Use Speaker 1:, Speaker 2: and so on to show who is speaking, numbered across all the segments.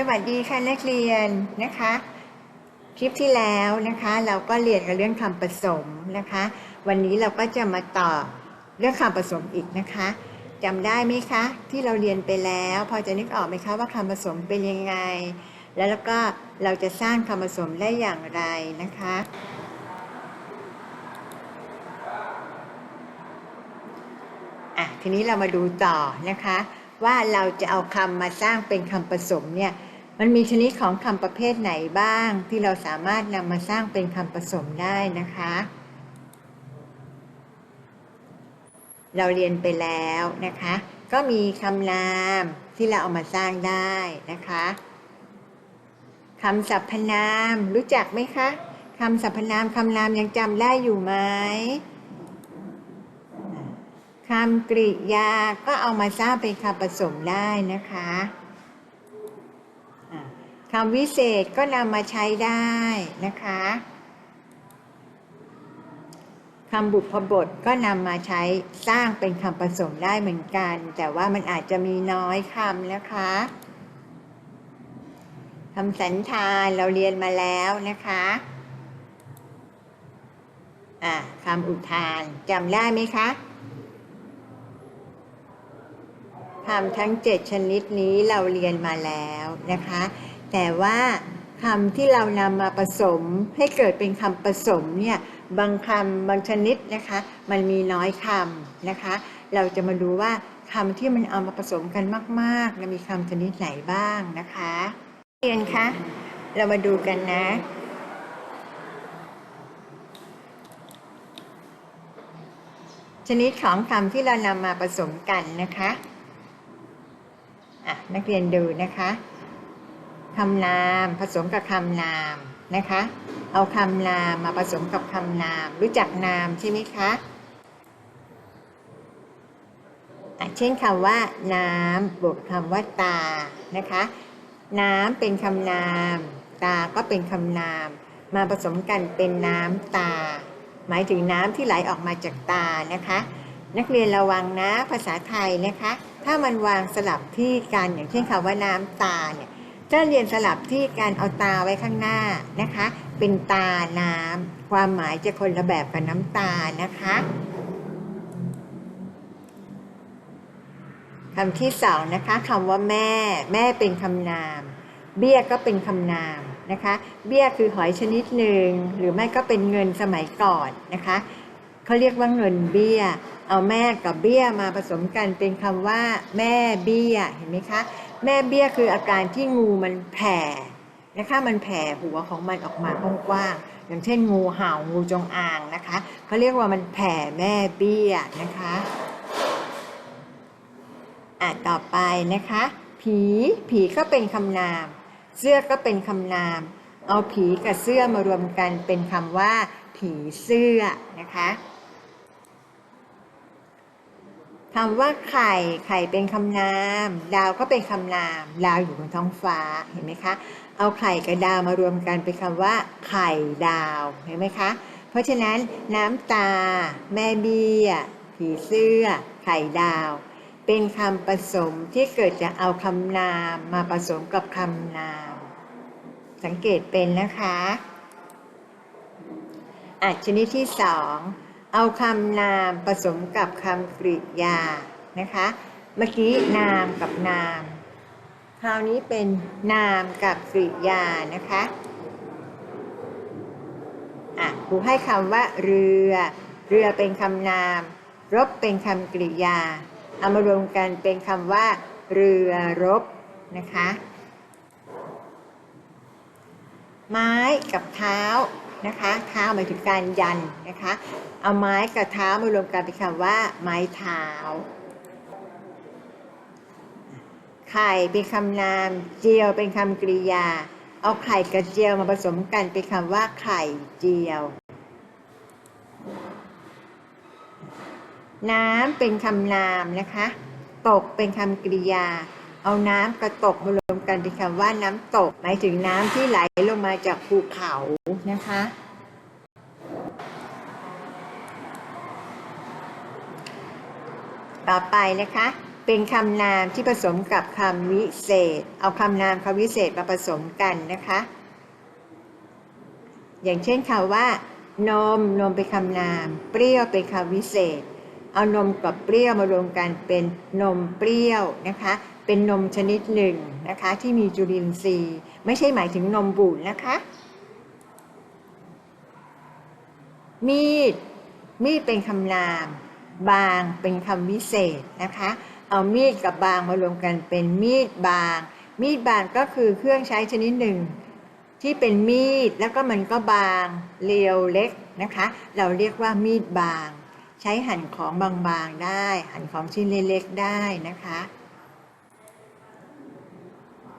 Speaker 1: สวัสดีค่ะนักเรียนนะคะ คลิปที่แล้วนะคะ เราก็เรียนกันเรื่องคำผสมนะคะ วันนี้เราก็จะมาต่อเรื่องคำผสมอีกนะคะจำได้ไหมคะ ที่เราเรียนไปแล้ว พอจะนึกออกไหมคะว่าคำผสมเป็นยังไง แล้วแล้วก็เราจะสร้างคำผสมได้อย่างไรนะคะ อะทีนี้เรามาดูต่อนะคะว่าเราจะเอาคำมาสร้างเป็นคำผสมเนี่ย มันมีชนิดของคำประเภทไหนบ้าง ที่เราสามารถนำมาสร้างเป็นคำผสมได้นะคะ เราเรียนไปแล้วนะคะ ก็มีคำนามที่เราเอามาสร้างได้นะคะคำสรรพนามรู้จักไหมคะคำสรรพนามคำนามยังจำได้อยู่ไหมคำกริยาก็เอามาสร้างเป็นคำผสมได้นะคะ คำวิเศษก็นำมาใช้ได้นะคะคำบุพบทก็นำมาใช้สร้างเป็นคำผสมได้เหมือนกัน แต่ว่ามันอาจจะมีน้อยคำนะคะคำสันธานเราเรียนมาแล้วนะคะอะคำอุทานจำได้ไหมคะคำทั้ง7ชนิดนี้เราเรียนมาแล้วนะคะ แต่ว่าคำที่เรานำมาผสมให้เกิดเป็นคำผสมเนี่ยบางคำบางชนิดนะคะ มันมีน้อยคำนะคะ เราจะมาดูว่าคำที่มันเอามาผสมกันมากๆนะมีคำชนิดไหนบ้างนะคะเรียนคะเรามาดูกันนะ ชนิดของคำที่เรานำมาผสมกันนะคะอะนักเรียนดูนะคะ คำนามผสมกับคำนามนะคะ เอาคำนามมาผสมกับคำนาม รู้จักนามใช่ไหมคะเช่นคำว่าน้ำบวกคำว่าตานะคะ น้ำเป็นคำนาม ตาก็เป็นคำนาม มาผสมกันเป็นน้ำตา หมายถึงน้ำที่ไหลออกมาจากตานะคะ นักเรียนระวังนะภาษาไทยนะคะ ถ้ามันวางสลับที่กันอย่างเช่นคำว่าน้ำตาเนี่ย ถ้าเรียนสลับที่การเอาตาไว้ข้างหน้านะคะ เป็นตาน้ำความหมายจะคนละแบบกับน้ำตานะคะคำที่สองนะคะคำว่าแม่ แม่เป็นคำนาม เบี้ยก็เป็นคำนามนะคะ เบี้ยคือหอยชนิดหนึ่ง หรือไม่ก็เป็นเงินสมัยก่อนนะคะเขาเรียกว่าเงินเบี้ย เอาแม่กับเบี้ยมาผสมกันเป็นคำว่า แม่เบี้ยเห็นไหมคะ แม่เบี้ยคืออาการที่งูมันแผ่นะคะมันแผ่หัวของมันออกมากว้างๆอย่างเช่นงูเห่างูจงอางนะคะเขาเรียกว่ามันแผ่แม่เบี้ยนะคะอะต่อไปนะคะ ผีผีก็เป็นคำนาม เสื้อก็เป็นคำนาม เอาผีกับเสื้อมารวมกันเป็นคำว่า ผีเสื้อนะคะ คำว่าไข่ ไข่เป็นคำนาม ดาวก็เป็นคำนาม ดาวอยู่บนท้องฟ้า เห็นไหมคะ เอาไข่กับดาวมารวมกันเป็นคำว่า ไข่ดาว เห็นไหมคะ เพราะฉะนั้นน้ำตา แม่เบี้ย ผีเสื้อ ไข่ดาว เป็นคำผสมที่เกิดจากเอาคำนามมาผสมกับคำนาม สังเกตเป็นนะคะอะชนิดที่สอง เอาคำนามผสมกับคำกริยานะคะ เมื่อกี้นามกับนาม คราวนี้เป็นนามกับกริยานะคะอะครูให้คำว่าเรือ เรือเป็นคำนาม รบเป็นคำกริยา เอามารวมกันเป็นคำว่า เรือรบนะคะ ไม้กับเท้า นะคะเท้าหมายถึงการยันนะคะ เอาไม้กับเท้ามารวมกันเป็นคำว่า ไม้เท้า ไข่เป็นคำนาม เจียวเป็นคำกริยา เอาไข่กับเจียวมาผสมกันเป็นคำว่าไข่เจียว น้ำเป็นคำนามนะคะ ตกเป็นคำกริยา เอาน้ำกับตกมารวมกันเป็นคำว่าน้ำตก หมายถึงน้ำที่ไหลลงมาจากภูเขานะคะ ต่อไปนะคะ เป็นคำนามที่ผสมกับคำวิเศษ เอาคำนามคำวิเศษมาผสมกันนะคะ อย่างเช่นคำว่านมนมเป็นคำนาม เปรี้ยวเป็นคำวิเศษ เอานมกับเปรี้ยวมารวมกันเป็นนมเปรี้ยวนะคะ เป็นนมชนิดหนึ่งนะคะที่มีจุลินทรีย์ ไม่ใช่หมายถึงนมบูดนะคะ มีด มีดเป็นคำนาม บางเป็นคำวิเศษนะคะ เอามีดกับบางมารวมกันเป็นมีดบาง มีดบางก็คือเครื่องใช้ชนิดหนึ่ง ที่เป็นมีดแล้วก็มันก็บางเรียวเล็กนะคะ เราเรียกว่ามีดบาง ใช้หั่นของบางๆได้ หั่นของชิ้นเล็กๆได้นะคะ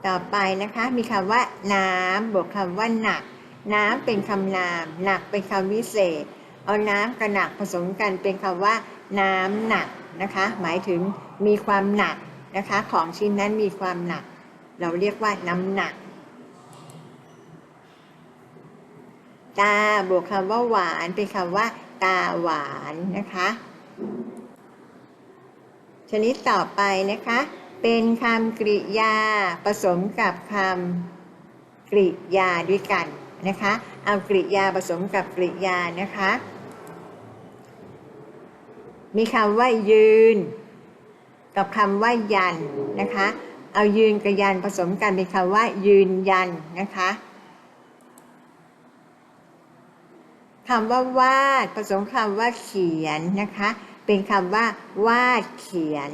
Speaker 1: ต่อไปนะคะมีคำว่า น้ำบวกคำว่าหนัก น้ำเป็นคำนาม หนักเป็นคำวิเศษ เอาน้ำกับหนักผสมกันเป็นคำว่า น้ำหนักนะคะ หมายถึงมีความหนักนะคะ ของชิ้นนั้นมีความหนัก เราเรียกว่าน้ำหนัก ตาบวกคำว่าหวานเป็นคำว่า ตาหวานนะคะ ชนิดต่อไปนะคะ เป็นคำกริยาผสมกับคำกริยาด้วยกันนะคะ เอากริยาผสมกับกริยานะคะ มีคำว่ายืน กับคำว่ายันนะคะ เอายืนกับยันผสมกันเป็นคำว่ายืนยันนะคะคำว่าวาดผสมคำว่าเขียนนะคะ เป็นคำว่าวาดเขียน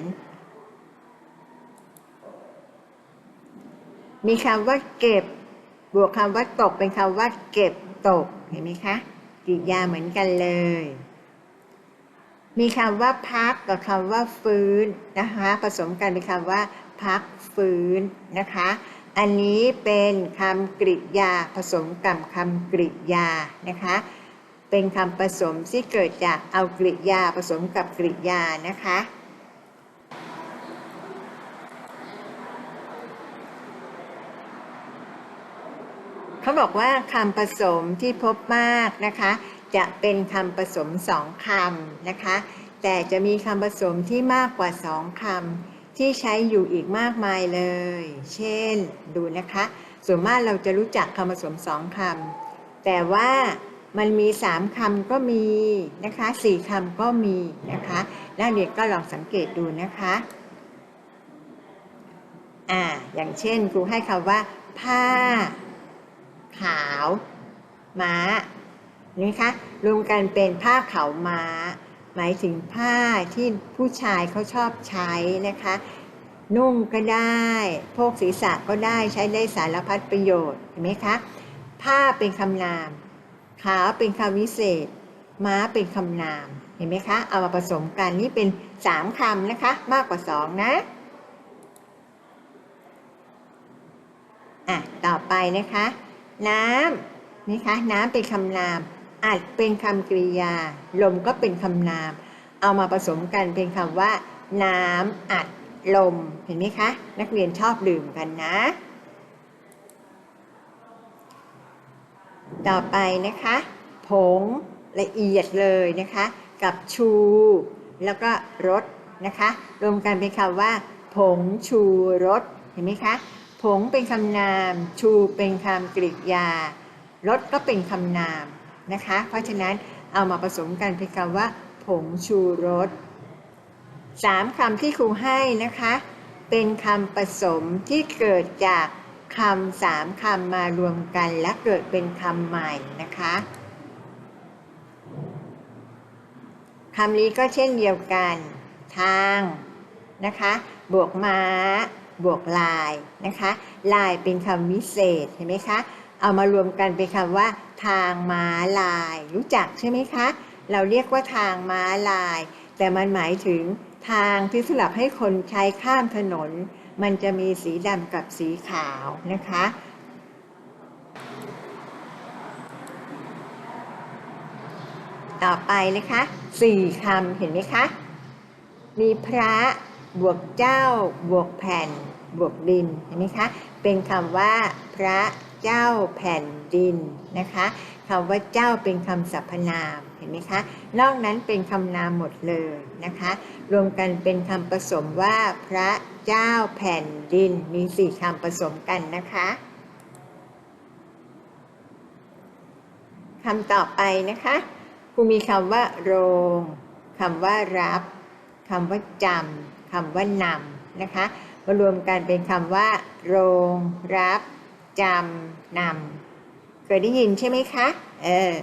Speaker 1: มีคำว่าเก็บบวกคำว่าตกเป็นคำว่าเก็บตกเห็นไหมคะกริยาเหมือนกันเลย มีคำว่าพักกับคำว่าฟื้นนะคะ ผสมกันเป็นคำว่า พักฟื้นนะคะ อันนี้เป็นคำกริยาผสมกับคำกริยานะคะ เป็นคำผสมที่เกิดจากเอากริยาผสมกับกริยานะคะ เขาบอกว่าคำผสมที่พบมากนะคะ จะเป็นคำผสมสองคำนะคะ แต่จะมีคำผสมที่มากกว่าสองคำที่ใช้อยู่อีกมากมายเลย เช่น ดูนะคะ ส่วนมากเราจะรู้จักคำผสมสองคำแต่ว่ามันมีสามคำก็มีนะคะสี่คำก็มีนะคะนักเรียนก็ลองสังเกตดูนะคะอ่าอย่างเช่นครูให้คำว่า ผ้า ขาวม้านี่คะรวมกันเป็นผ้าขาวม้า หมายถึงผ้าที่ผู้ชายเขาชอบใช้นะคะ นุ่งก็ได้โพกศีรษะก็ได้ใช้ได้สารพัดประโยชน์เห็นไหมคะผ้าเป็นคำนาม ขาวเป็นคำวิเศษ ม้าเป็นคำนามเห็นไหมคะ เอามาผสมกันนี่เป็นสามคำนะคะ มากกว่าสองนะอะต่อไปนะคะ น้ำนี่คะน้ำเป็นคำนาม อัดเป็นคำกริยา ลมก็เป็นคำนาม เอามาผสมกันเป็นคำว่า น้ำอัดลมเห็นไหมคะ นักเรียนชอบดื่มกันนะ ต่อไปนะคะ ผงละเอียดเลยนะคะ กับชู แล้วก็รสนะคะ รวมกันเป็นคำว่า ผงชูรสเห็นไหมคะ ผงเป็นคำนาม ชูเป็นคำกริยารสก็เป็นคำนามนะคะ เพราะฉะนั้นเอามาผสมกันเป็นคำว่า ผงชูรสสามคำที่ครูให้นะคะ เป็นคำผสมที่เกิดจากคำสามคำมารวมกันและเกิดเป็นคำใหม่นะคะคำนี้ก็เช่นเดียวกัน ทางนะคะ บวกม้า บวกลายนะคะลายเป็นคำวิเศษเห็นไหมคะเอามารวมกันเป็นคำว่า ทางม้าลาย รู้จักใช่ไหมคะ เราเรียกว่าทางม้าลาย แต่มันหมายถึงทางที่สำหรับให้คนใช้ข้ามถนน มันจะมีสีดำกับสีขาวนะคะต่อไปนะคะสี่คำเห็นไหมคะ มีพระ บวกเจ้า บวกแผ่น บวกดินเห็นไหมคะ เป็นคำว่า พระเจ้าแผ่นดินนะคะคำว่าเจ้าเป็นคำสรรพนามเห็นไหมคะ นอกนั้นเป็นคำนามหมดเลยนะคะ รวมกันเป็นคำผสมว่า พระเจ้าแผ่นดินมีสี่คำผสมกันนะคะคำต่อไปนะคะครูมีคำว่าโรงคำว่ารับคำว่าจำ คำว่านำนะคะมารวมกันเป็นคำว่า โรงรับจำนำเคยได้ยินใช่ไหมคะ เออ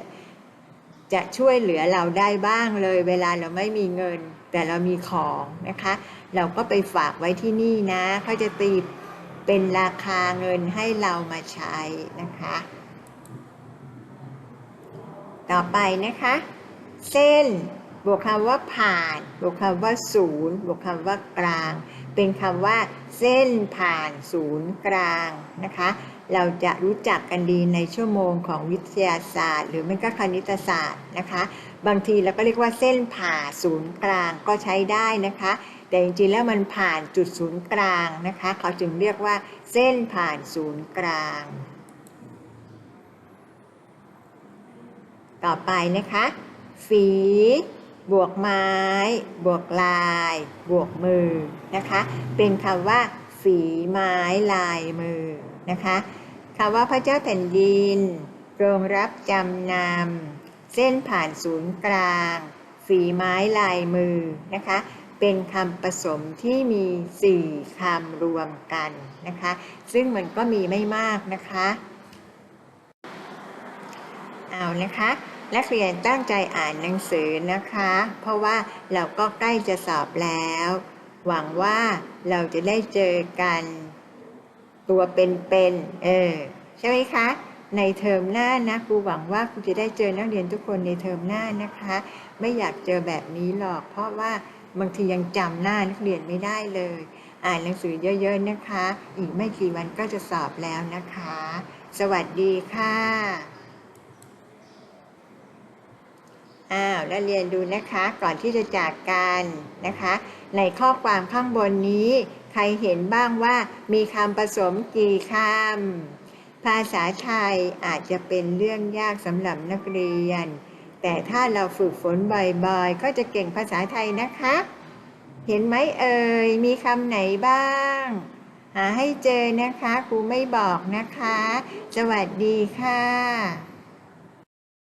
Speaker 1: จะช่วยเหลือเราได้บ้างเลย เวลาเราไม่มีเงิน แต่เรามีของนะคะ เราก็ไปฝากไว้ที่นี่นะ เขาจะตีเป็นราคาเงินให้เรามาใช้นะคะ ต่อไปนะคะ เส้น บวกคำว่าผ่าน บวกคำว่าศูนย์ บวกคำว่ากลาง เป็นคำว่า เส้นผ่านศูนย์กลางนะคะ เราจะรู้จักกันดีในชั่วโมงของวิทยาศาสตร์ หรือไม่ก็คณิตศาสตร์นะคะ บางทีเราก็เรียกว่าเส้นผ่าศูนย์กลางก็ใช้ได้นะคะ แต่จริงๆแล้วมันผ่านจุดศูนย์กลางนะคะ เขาจึงเรียกว่า เส้นผ่านศูนย์กลางต่อไปนะคะ ฝี บวกไม้ บวกลาย บวกมือนะคะ เป็นคำว่าฝีไม้ลายมือนะคะคำว่าพระเจ้าแผ่นดินโรงรับจำนำเส้นผ่านศูนย์กลาง ฝีไม้ลายมือนะคะ เป็นคำผสมที่มีสี่คำรวมกันนะคะ ซึ่งมันก็มีไม่มากนะคะ เอานะคะ นักเรียนตั้งใจอ่านหนังสือนะคะ เพราะว่าเราก็ใกล้จะสอบแล้ว หวังว่าเราจะได้เจอกัน ตัวเป็นๆเออใช่ไหมคะ ในเทอมหน้านะครูหวังว่าครูจะได้เจอนักเรียนทุกคนในเทอมหน้านะคะ ไม่อยากเจอแบบนี้หรอก เพราะว่าบางทียังจำหน้านักเรียนไม่ได้เลย อ่านหนังสือเยอะๆนะคะ อีกไม่กี่วันก็จะสอบแล้วนะคะ สวัสดีค่ะ อ้าวแล้วเรียนดูนะคะก่อนที่จะจากกันนะคะ ในข้อความข้างบนนี้ ใครเห็นบ้างว่ามีคำผสมกี่คำภาษาไทยอาจจะเป็นเรื่องยากสำหรับนักเรียน แต่ถ้าเราฝึกฝนบ่อยๆ ก็จะเก่งภาษาไทยนะคะ เห็นไหมเอ่ยมีคำไหนบ้าง หาให้เจอนะคะครูไม่บอกนะคะ สวัสดีค่ะ